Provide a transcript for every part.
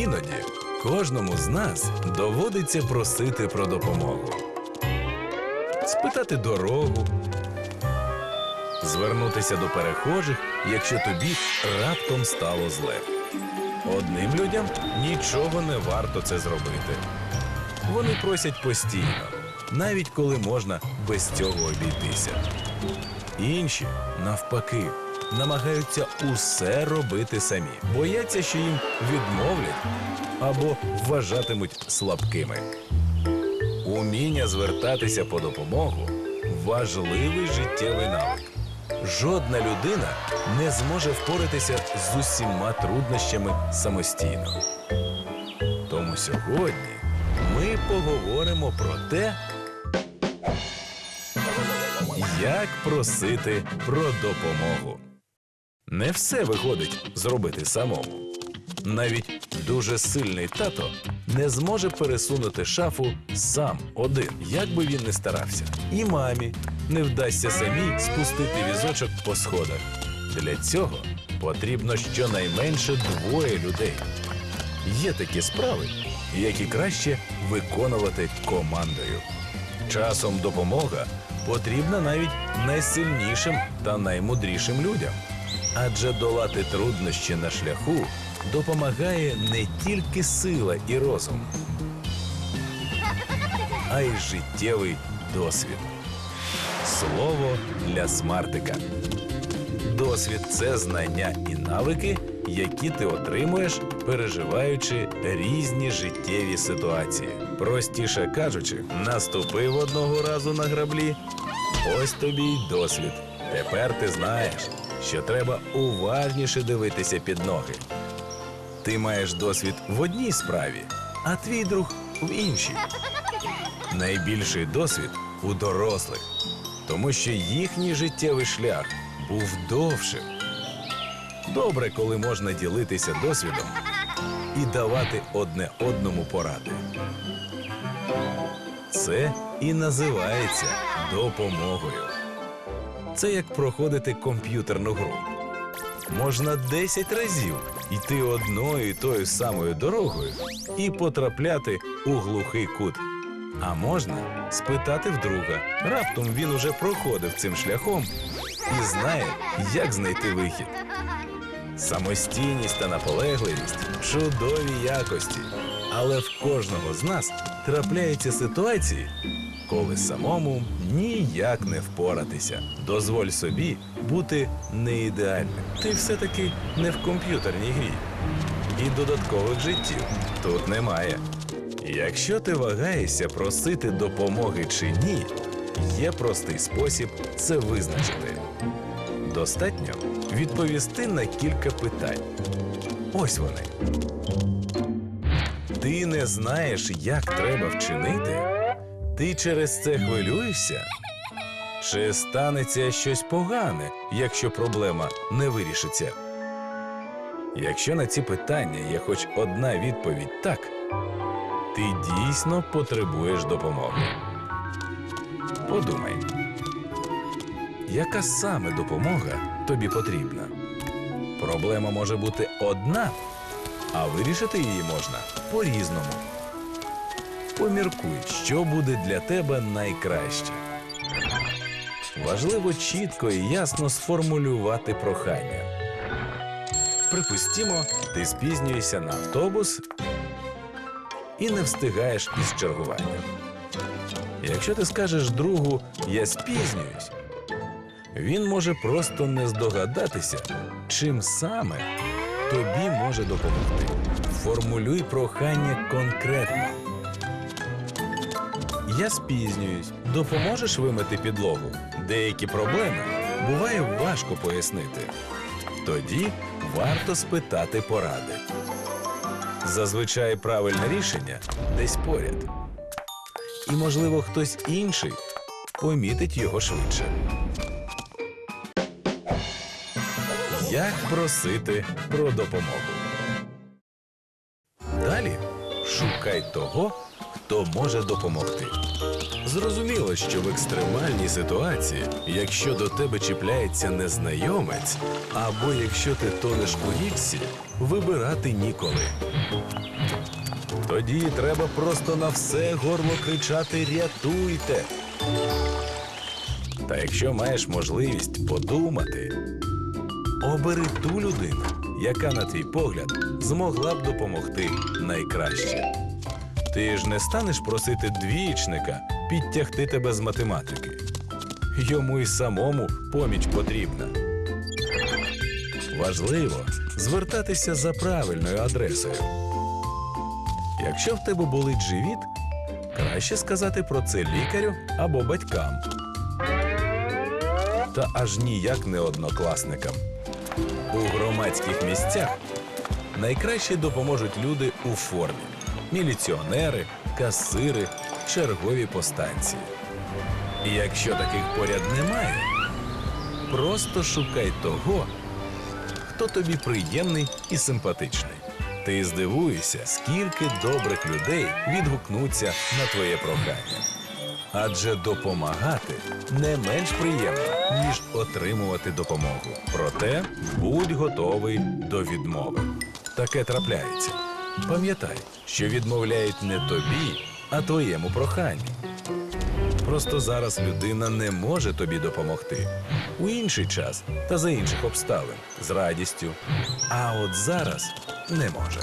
Іноді кожному з нас доводиться просити про допомогу. Спитати дорогу, звернутися до перехожих, якщо тобі раптом стало зле. Одним людям нічого не варто це зробити. Вони просять постійно, навіть коли можна без цього обійтися. Інші, навпаки, намагаються усе робити самі, бояться, що їм відмовлять або вважатимуть слабкими. Уміння звертатися по допомогу важливий життєвий навик. Жодна людина не зможе впоратися з усіма труднощами самостійно. Тому сьогодні ми поговоримо про те, як просити про допомогу. Не все виходить зробити самому. Навіть дуже сильний тато не зможе пересунути шафу сам один, як би він не старався. І мамі не вдасться самій спустити візочок по сходах. Для цього потрібно щонайменше двоє людей. Є такі справи, які краще виконувати командою. Часом допомога потрібна навіть найсильнішим та наймудрішим людям. Адже долати труднощі на шляху допомагає не тільки сила і розум, а й життєвий досвід. Слово для смартика. Досвід це знання і навики, які ти отримуєш, переживаючи різні життєві ситуації. Простіше кажучи, наступив одного разу на граблі. Ось тобі й досвід. Тепер ти знаєш, що треба уважніше дивитися під ноги. Ти маєш досвід в одній справі, а твій друг в іншій. Найбільший досвід у дорослих, тому що їхній життєвий шлях був довшим. Добре, коли можна ділитися досвідом і давати одне одному поради. Це і називається допомогою. Це як проходити комп'ютерну гру. Можна 10 разів йти одною і тою самою дорогою і потрапляти у глухий кут. А можна спитати вдруга. Раптом він уже проходив цим шляхом і знає, як знайти вихід. Самостійність та наполегливість чудові якості. Але в кожного з нас трапляються ситуації, коли самому ніяк не впоратися. Дозволь собі бути не ідеальним. Ти все-таки не в комп'ютерній грі. І додаткових життів тут немає. Якщо ти вагаєшся просити допомоги чи ні, є простий спосіб це визначити. Достатньо відповісти на кілька питань. Ось вони. Ти не знаєш, як треба вчинити? Ти через це хвилюєшся? Чи станеться щось погане, якщо проблема не вирішиться? Якщо на ці питання є хоч одна відповідь так, ти дійсно потребуєш допомоги. Подумай, яка саме допомога тобі потрібна? Проблема може бути одна, а вирішити її можна по-різному. Поміркуй, що буде для тебе найкраще. Важливо чітко і ясно сформулювати прохання. Припустімо, ти спізнюєшся на автобус і не встигаєш із чергуванням. Якщо ти скажеш другу я спізнююсь, він може просто не здогадатися, чим саме тобі може допомогти. Формулюй прохання конкретно. Я спізнююсь. Допоможеш вимити підлогу? Деякі проблеми буває важко пояснити. Тоді варто спитати поради. Зазвичай правильне рішення десь поряд. І, можливо, хтось інший помітить його швидше. Як просити про допомогу? Далі шукай того, хто може допомогти. Зрозуміло, що в екстремальній ситуації, якщо до тебе чіпляється незнайомець, або якщо ти тонеш у річці, вибирати ніколи. Тоді треба просто на все горло кричати Рятуйте! Та якщо маєш можливість подумати, обери ту людину, яка, на твій погляд, змогла б допомогти найкраще. Ти ж не станеш просити двічника підтягти тебе з математики. Йому й самому поміч потрібна. Важливо звертатися за правильною адресою. Якщо в тебе болить живіт, краще сказати про це лікарю або батькам. Та аж ніяк не однокласникам. У громадських місцях найкраще допоможуть люди у формі: міліціонери, касири, чергові по станції. І якщо таких поряд немає, просто шукай того, хто тобі приємний і симпатичний. Ти здивуєшся, скільки добрих людей відгукнуться на твоє прохання. Адже допомагати не менш приємно, ніж отримувати допомогу. Проте будь готовий до відмови. Таке трапляється. Пам'ятай, що відмовляють не тобі, а твоєму проханню. Просто зараз людина не може тобі допомогти у інший час та за інших обставин з радістю. А от зараз не може.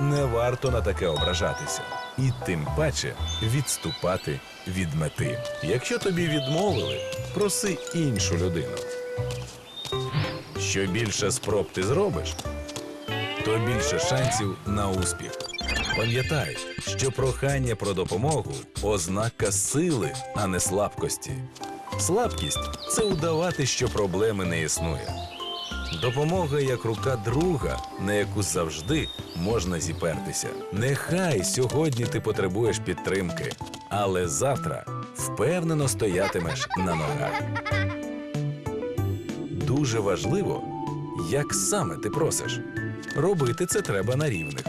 Не варто на таке ображатися, і тим паче відступати від мети. Якщо тобі відмовили, проси іншу людину. Що більше спроб ти зробиш, то більше шансів на успіх. Пам'ятай, що прохання про допомогу ознака сили, а не слабкості. Слабкість це удавати, що проблеми не існує. Допомога як рука друга, на яку завжди можна зіпертися. Нехай сьогодні ти потребуєш підтримки, але завтра впевнено стоятимеш на ногах. Дуже важливо, як саме ти просиш. Робити це треба на рівних.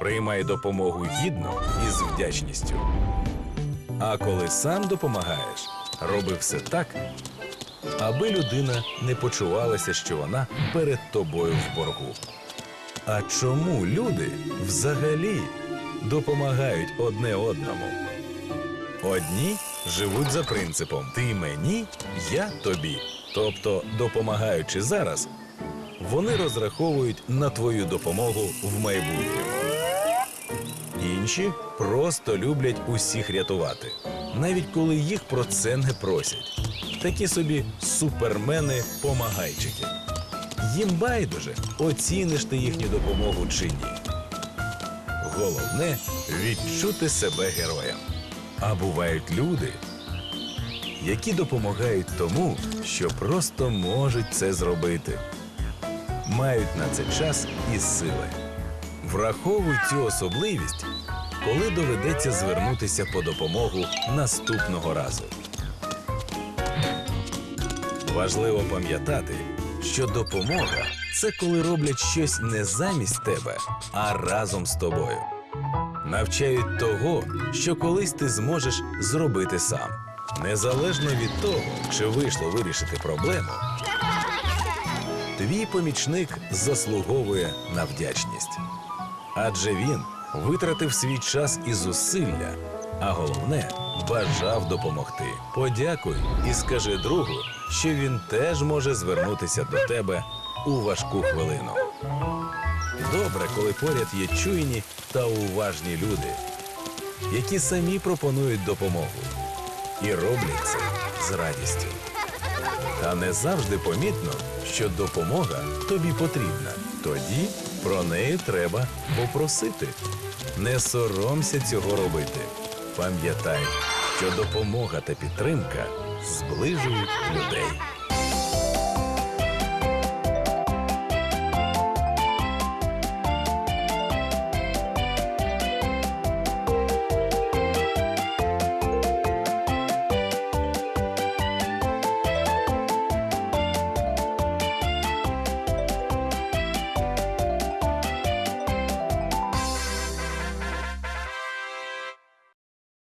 Приймай допомогу гідно і з вдячністю. А коли сам допомагаєш, роби все так, аби людина не почувалася, що вона перед тобою в боргу. А чому люди взагалі допомагають одне одному? Одні живуть за принципом ти мені, я тобі. Тобто, допомагаючи зараз, вони розраховують на твою допомогу в майбутньому. Інші просто люблять усіх рятувати, навіть коли їх про це не просять. Такі собі супермени-помагайчики. Їм байдуже, оціниш ти їхню допомогу чи ні. Головне відчути себе героєм. А бувають люди, які допомагають тому, що просто можуть це зробити. Мають на це час і сили. Враховуй цю особливість, коли доведеться звернутися по допомогу наступного разу. Важливо пам'ятати, що допомога це коли роблять щось не замість тебе, а разом з тобою. Навчають того, що колись ти зможеш зробити сам. Незалежно від того, чи вийшло вирішити проблему, твій помічник заслуговує на вдячність. Адже він витратив свій час і зусилля, а головне бажав допомогти. Подякуй і скажи другу, що він теж може звернутися до тебе у важку хвилину. Добре, коли поряд є чуйні та уважні люди, які самі пропонують допомогу і роблять це з радістю. Та не завжди помітно, що допомога тобі потрібна. Тоді про неї треба попросити. Не соромся цього робити. Пам'ятай, що допомога та підтримка зближують людей.